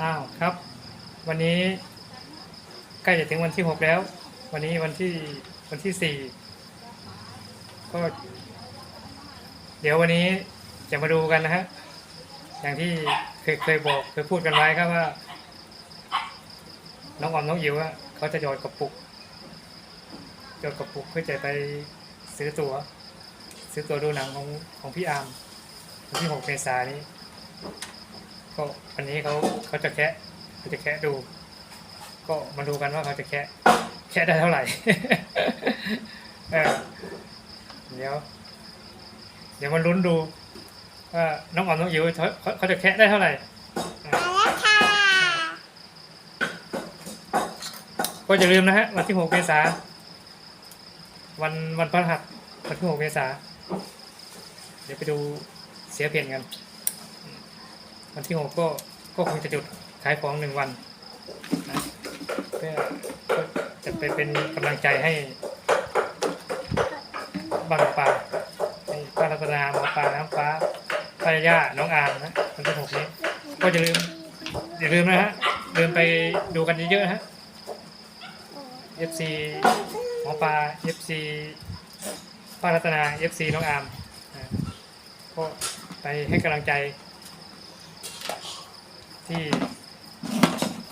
อ้าวครับ วันนี้ใกล้จะถึงวันที่หกแล้ว วันนี้วันที่วันที่สี่ก็ เดี๋ยววันนี้จะมาดูกันนะฮะอย่างที่เคยเคยบอกเคยพูดกันไว้ครับว่า น้องออมน้องอิ๋วอะเขาจะหยอดกระปุกหยอดกระปุกเพื่อจะไปซื้อตั๋ว ซื้อตั๋วดูหนังของของพี่อาร์มวันที่หกเมษายนนี้ ก็วันนี้เขาเขาจะแคะเขาจะแคะดู ก็มาดูกันว่าเขาจะแคะแคะได้เท่าไหร่เออเดี๋ยว เดี๋ยวมาลุ้นดูว่าน้องออมน้องอิ๋วเขาเขาเขาจะแคะได้เท่าไหร่อะมาแล้วค่ะก็อย่าลืมนะฮะวันที่หกเมษาวันวันพฤหัสวันที่หกเมษาเดี๋ยวไปดูเสียเพียนกัน วันที่หกก็ก็คงจะหยุดขายของหนึ่งวันนะเพื่อจะไปเป็นกำลังใจให้บานหมอปลาให้ป้ารัตนาหมอปลาน้ำฟ้าป้ายาย่าน้องอามนะวันที่หกนี้ก็อย่าลืมอย่าลืมนะฮะลืมไปดูกันเยอะๆนะฮะ FC หมอปลา FC ป้ารัตนา FC น้องอามก็ไปให้กำลังใจ ที่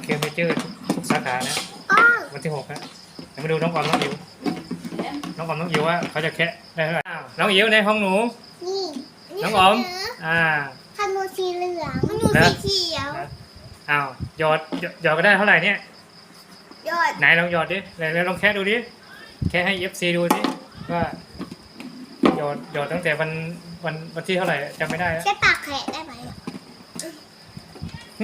เคมเมเจอร์ทุกสาขานะอ้อวันที่หกนะเดี๋ยวมาดูน้องออมน้องอิ๋วน้องออมน้องอิ๋วว่าเขาจะแคะได้เท่าไหร่อ้าวน้องอิ๋วในห้องหนู นี่น้องออมอ่าขนมสีเหลืองขนมนะสีเขียวนะอ้าวหยอดหยอดหยอดก็ได้เท่าไหร่เนี่ยยอดไหนลองหยอดดิไหนลองแคะดูดิแคะให้ FC ดูดิว่าหยอดหยอดตั้งแต่วันวันวันที่เท่าไหร่จำไม่ได้แล้วใช้ปากแขะได้ไหม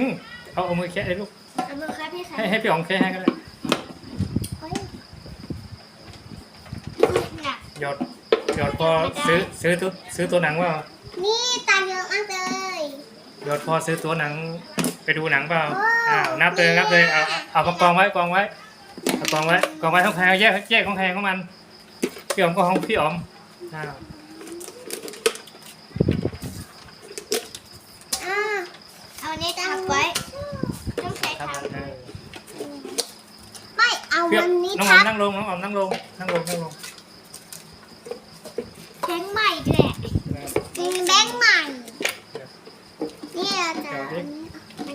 อืมเอาเอามือแคะเลยลูก เอามือครับพี่แขะให้ให้พี่อ๋องแคะให้ก็ได้เฮ้ยหนัก หยอดหยอดพอซื้อซื้อตัวซื้อตัวหนังว่า นี่ตาเยอะมากเลยหยอดพอซื้อตัวหนังไปดูหนังเปล่าว้าวอ้าวนับเลยนับเลยเอาเอามากองไว้กองไว้เอากองไว้กองไว้ของใครเอาแยกแยกของใครของมันพี่อ๋อมก็ของพี่อ๋อมอ้าว อ่าเอาอันนี้ทับไว้ต้องใช้ ครับ ทับ เออ ไม่ เอาพี่อ๋วัอมนนี้น้องออทัมบนั่งลงน้องออมนั่งลงนั่งลงนั่งลงแบงค์ใหม่แหละมีแบงค์ใหม่นี่เราจะเป็น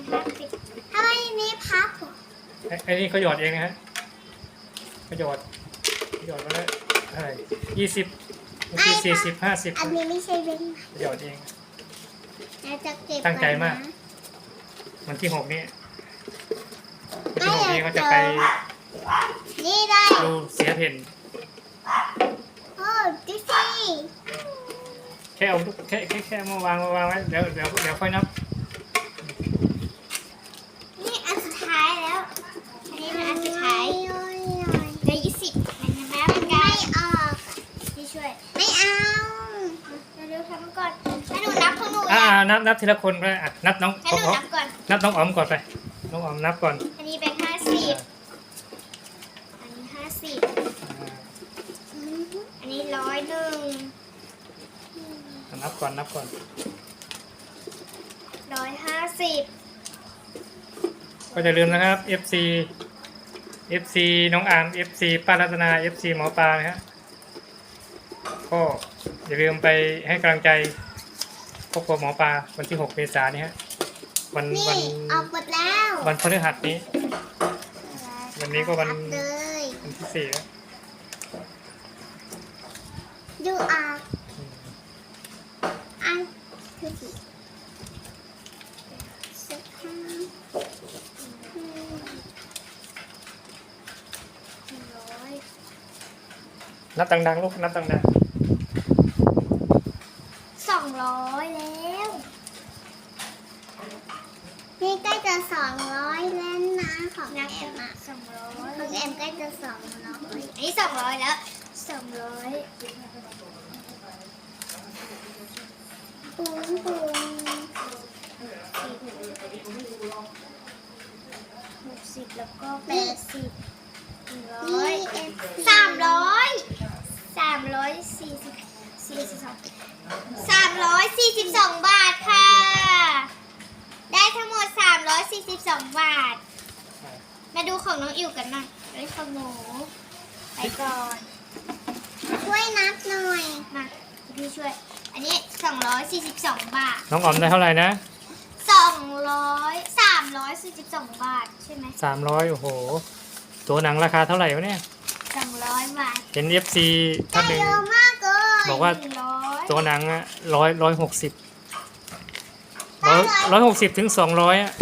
พลาสติกทำไมนี่พับอะไอ้ไอ้นี่เขาหยอดเองนะฮะเขาหยอดหยอดมาแล้วเท่าไหร่ยี่สิบบางทีสี่สิบห้าสิบอันนี้ไม่ใช่แบงค์ใหม่หยอดเอง เราจะเก็บตั้งใจมากไว้นะวันที่หกนี้วันที่หกนี้เขาจะไป นี่ได้ดูเสียเพ่นโอ้ดิซี่แค่เอาลูกแค่แค่แค่มาวางมาวางไว้เดี๋ยวเดี๋ยวเดี๋ยวค่อยนับนี่อันสุดท้ายแล้ว อันนี้เป็นอันสุดท้ายเหลือยี่สิบมันจะแม่เป็นการไม่ออกพี่ช่วย ไม่เอาเร็วๆทำก่อนให้หนูนับของหนูอ่าอะนับนับทีละคนก็ได้อะนับน้องให้ขอหนูงนับก่อน นับน้องอ๋อมก่อนไป น้องอ๋อมนับก่อน อันนี้เป็นห้าสิบอันนี้ห้าสิบ อ่า อันนี้ร้อยหนึ่ง อ่า นับก่อนนับก่อนร้อยห้าสิบก็อย่าลืมนะครับ FC FC น้องอาร์ม FC ป้ารัตนา FC หมอปลานะฮะก็อย่าลืมไปให้กำลังใจครอบครัวหมอปลาวันที่ 6 เมษายนนี้ฮะวันนี่วันออกหมดแล้ววันพฤหัสนี้ วันนี้ก็วันนับเลยวันที่สี่แล้ว ดูออกอันคือสีสิบห้าอืมหนึ่งร้อย นับดังๆลูกนับดังสองร้อยแล้ว นี่ใกล้จะสองร้อยแล้วนะของแอมอะสองร้อยของแอมใกล้จะสองร้อยอันนี้สองร้อยแล้วสองร้อยปุ้งปุ้งหกสิบแล้วก็แปดสิบ 342 บาทค่ะ ได้ทั้งหมด 342 บาท มาดูของน้องอิ๋วกันหน่อยไอ้ขโมยไปก่อน ช่วยนับหน่อย มาพี่ช่วย อันนี้ 242 บาท น้องออมได้เท่าไหร่นะ200 342 บาทใช่ไหมสามร้อยโอ้โห ตัวหนังราคาเท่าไหร่วะเนี่ย 200 บาท เห็น FC ท่านหนึ่ง บอกว่า ตัวหนังอะร้อยร้อยหกสิบร้อยร้อยหกสิบถึงสองร้อยอะ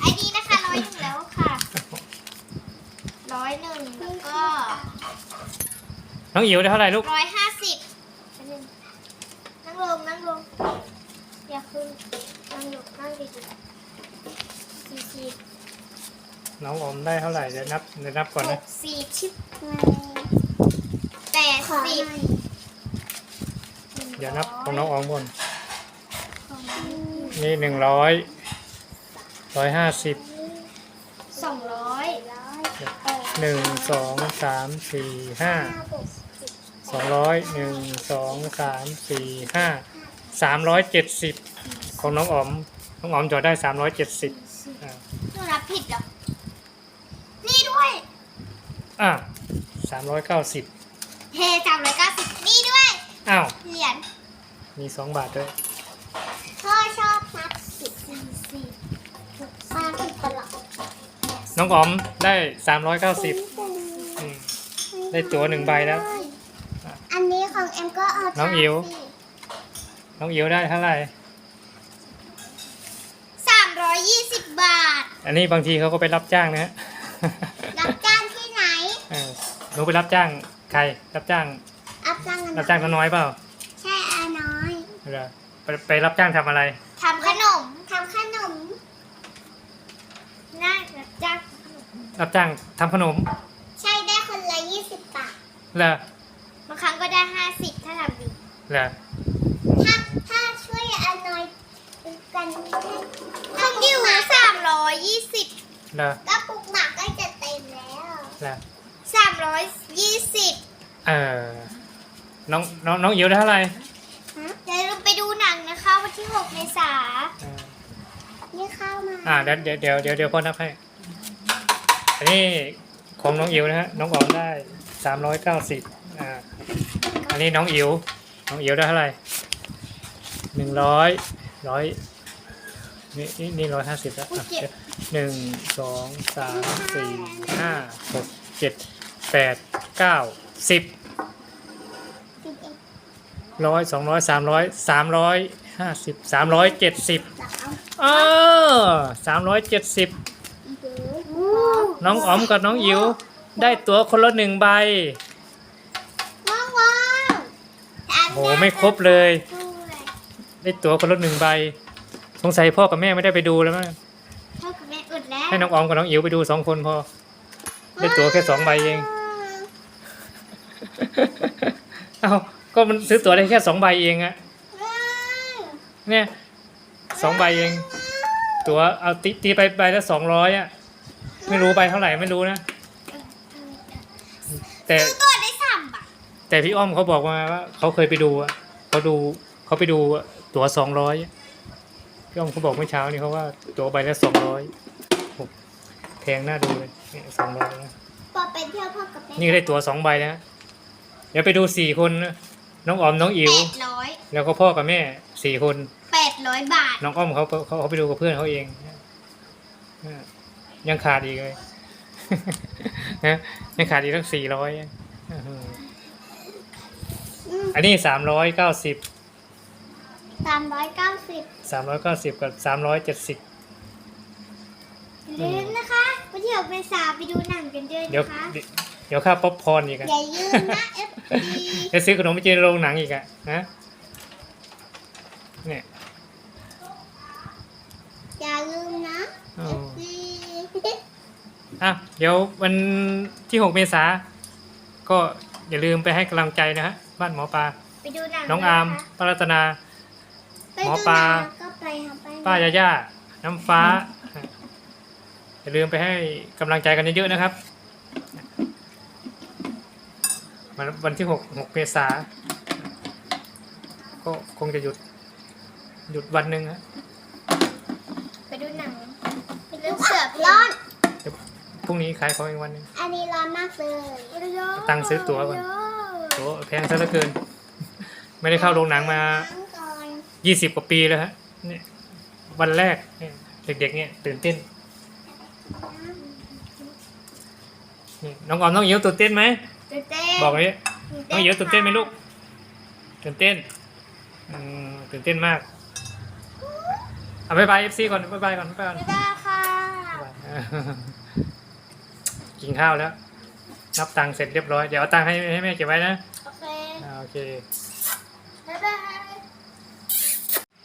ไอ้นี่นะคะร้อยหนึ่งแล้วค่ะร้อยหนึ่งแล้วก็น้องอิ๋วได้เท่าไหร่ลูกร้อยห้าสิบนั่งลงนั่งลงอย่าขึ้นนั่งลงนั่งดีๆสี่สิบน้องออมได้เท่าไหร่เดี๋ยวนับเดี๋ยวนับก่อนหนะกสี่ชิบแปดสิบ เดี๋ยวนับของน้องออมก่อนของน้องอิ๋วนี่หนึ่งร้อยร้อยห้าสิบสองร้อยหนึ่งสองสามสี่ห้าสองร้อยหนึ่งสองสามสี่ห้าสามร้อยเจ็ดสิบของน้องออมน้องออมจอดได้สามร้อยเจ็ดสิบอ่าหนูรับผิดเหรอ นี่ด้วย อะสามร้อยเก้าสิบเฮจำเลยเก้าสิบนี่ด้วย อ้าว เหรียญมีสองบาทด้วย พ่อชอบนับสิบสี่สิบมาผิดตลอดน้องออมได้สามร้อยเก้าสิบได้ตั๋วหนึ่งใบแล้ว อันนี้ของเอ็มก็เอาน้องอิ๋ว น้องอิ๋วได้เท่าไหร่ สามร้อยยี่สิบบาท อันนี้บางทีเขาก็ไปรับจ้างนะฮะ รับจ้างที่ไหน เออหนูไปรับจ้างใคร รับจ้างรับ จ้างกันรับจ้างน้อยๆเปล่าใช่อาน้อยเหรอไปไปรับจ้างทำอะไร ทำขนมทำขนมน่ารับจ้างรับจ้างทำขนมใช่ได้คนละยี่สิบบาทเหรอบางครั้งก็ได้ห้าสิบถ้าทำดีเหรอถ้าถ้าช่วยอาน้อยกันทั้งดิวสามร้อยยี่สิบเหรอก็ปุกหมักก็จะเต็มแล้วเหรอสามร้อยยี่สิบ เออ น้องน้องน้องอิ๋วได้เท่าไหร่เดี๋ยวเราไปดูหนังนะคะ วันที่6เมษาเออนี่เข้ามาอ่าเดี๋ยวเดี๋ยวเดี๋ยวเดี๋ยวเดี๋ยวพ่อนับให้ อันนี้ของน้องอิ๋วนะฮะน้องออมได้สามร้อยเก้าสิบอ่าอันนี้น้องอิ๋วน้องอิ๋วได้เท่าไหร่หนึ่งร้อยร้อยนี่นี่นี่ร้อยห้าสิบแล้วอะเดี๋ยวหนึ่งสองสามสี่ห้าหกเจ็ดแปดเก้าสิบ ร้อยสองร้อยสามร้อยสามร้อยห้าสิบสามร้อยเจ็ดสิบเออสามร้อยเจ็ดสิบน้องอ๋อมกับน้องอิ๋วได้ตั๋วคนละหนึ่งใบว้าวว้าวโหไม่ครบเลย ได้ตั๋วคนละหนึ่งใบ สงสัยพ่อกับแม่ไม่ได้ไปดูแล้วมั้งพ่อกับแม่อุดแล้วให้น้องอ๋อมกับน้องอิ๋วไปดูสองคนพอ ได้ตั๋วแค่สองใบเอง เอ้า ก็มันซื้อตั๋วได้แค่สองใบเองอะเนี่ยสองใบเอง ตั๋วเอาตีตีไปใบละสองร้อยอะไม่รู้ใบเท่าไหร่ไม่รู้นะ แต่ซื้อตัวได้สามบาทแต่พี่อ้อมเขาบอกมาว่าเขาเคยไปดูอะเขาดูเขาไปดูตั๋วสองร้อยพี่อ้อมเขาบอกเมื่อเช้านี่เขาว่าตั๋วใบละสองร้อยแพงน่าดูเลยสองร้อยนะ พอไปเที่ยวพ่อกับแม่ นี่ก็ได้ตั๋วสองใบแล้ว เดี๋ยวไปดูสี่คนนะ น้องออมน้องอิ๋วแปดร้อยแล้วก็พ่อกับแม่สี่คน แปดร้อยบาท น้องอ้อมเขาเขาเขาไปดูกับเพื่อนเขาเองอ่ายังขาดอีกเลย นะยังขาดอีกตั้งสี่ร้อยอันนี้สามร้อยเก้าสิบสามร้อยเก้าสิบสามร้อยเก้าสิบกับสามร้อยเจ็ดสิบอย่าลืมนะคะวันที่6เมษายนไปดูหนังกันด้วยเดี๋ยวนะคะเดี๋ยวค่าป๊อปคอร์นอีกอะอย่าลืมนะ FD จะซื้อขนมไปกินในโรงหนังอีกอะนะเนี่ยอย่าลืมนะอ๋อ FD อะเดี๋ยววันที่หกเมษาก็อย่าลืมไปให้กำลังใจนะฮะบ้านหมอปลาไปดูหนังน้องอาร์มด้วยนะคะป้ารัตนา ไปหมอดูปลาหนังก็ไปค่ะไปป้ายาย่าน้ำฟ้า อย่าลืมไปให้กำลังใจกันเยอะๆนะครับ วันวันที่หกหกเมษาก็คงจะหยุด หยุดวันหนึ่งฮะไปดูหนังไปดูร้อนเดี๋ยวพรุ่งนี้ขายของอีกวันหนึงอันนี้ร้อนมากเลยตังค์ซื้อตั๋วก่อนโอ้แพงซะเหลือเกิน ไม่ได้เข้าโรงหนังมาล้างก่อนยี่สิบกว่าปีแล้วฮะเนี่ยวันแรกเนี่ยเด็กๆเนี่ยตื่นเต้นนี่น้องออมน้องเอียวตื่นเต้นไหม ตื่นเต้นบอกเลยน้องเอียวตื่นเต้นไหมลูกตื่นเต้นอืมตื่นเต้นมากเอาบายบายเอฟซีก่อนบายบายก่อนบายบายก่อนไม่ได้ค่ะบ๊ายบายกินข้าวแล้ว นับตังค์เสร็จเรียบร้อย เดี๋ยวเอาตังค์ให้ให้แม่เก็บไว้นะ โอเค อ่าโอเค บ๊ายบาย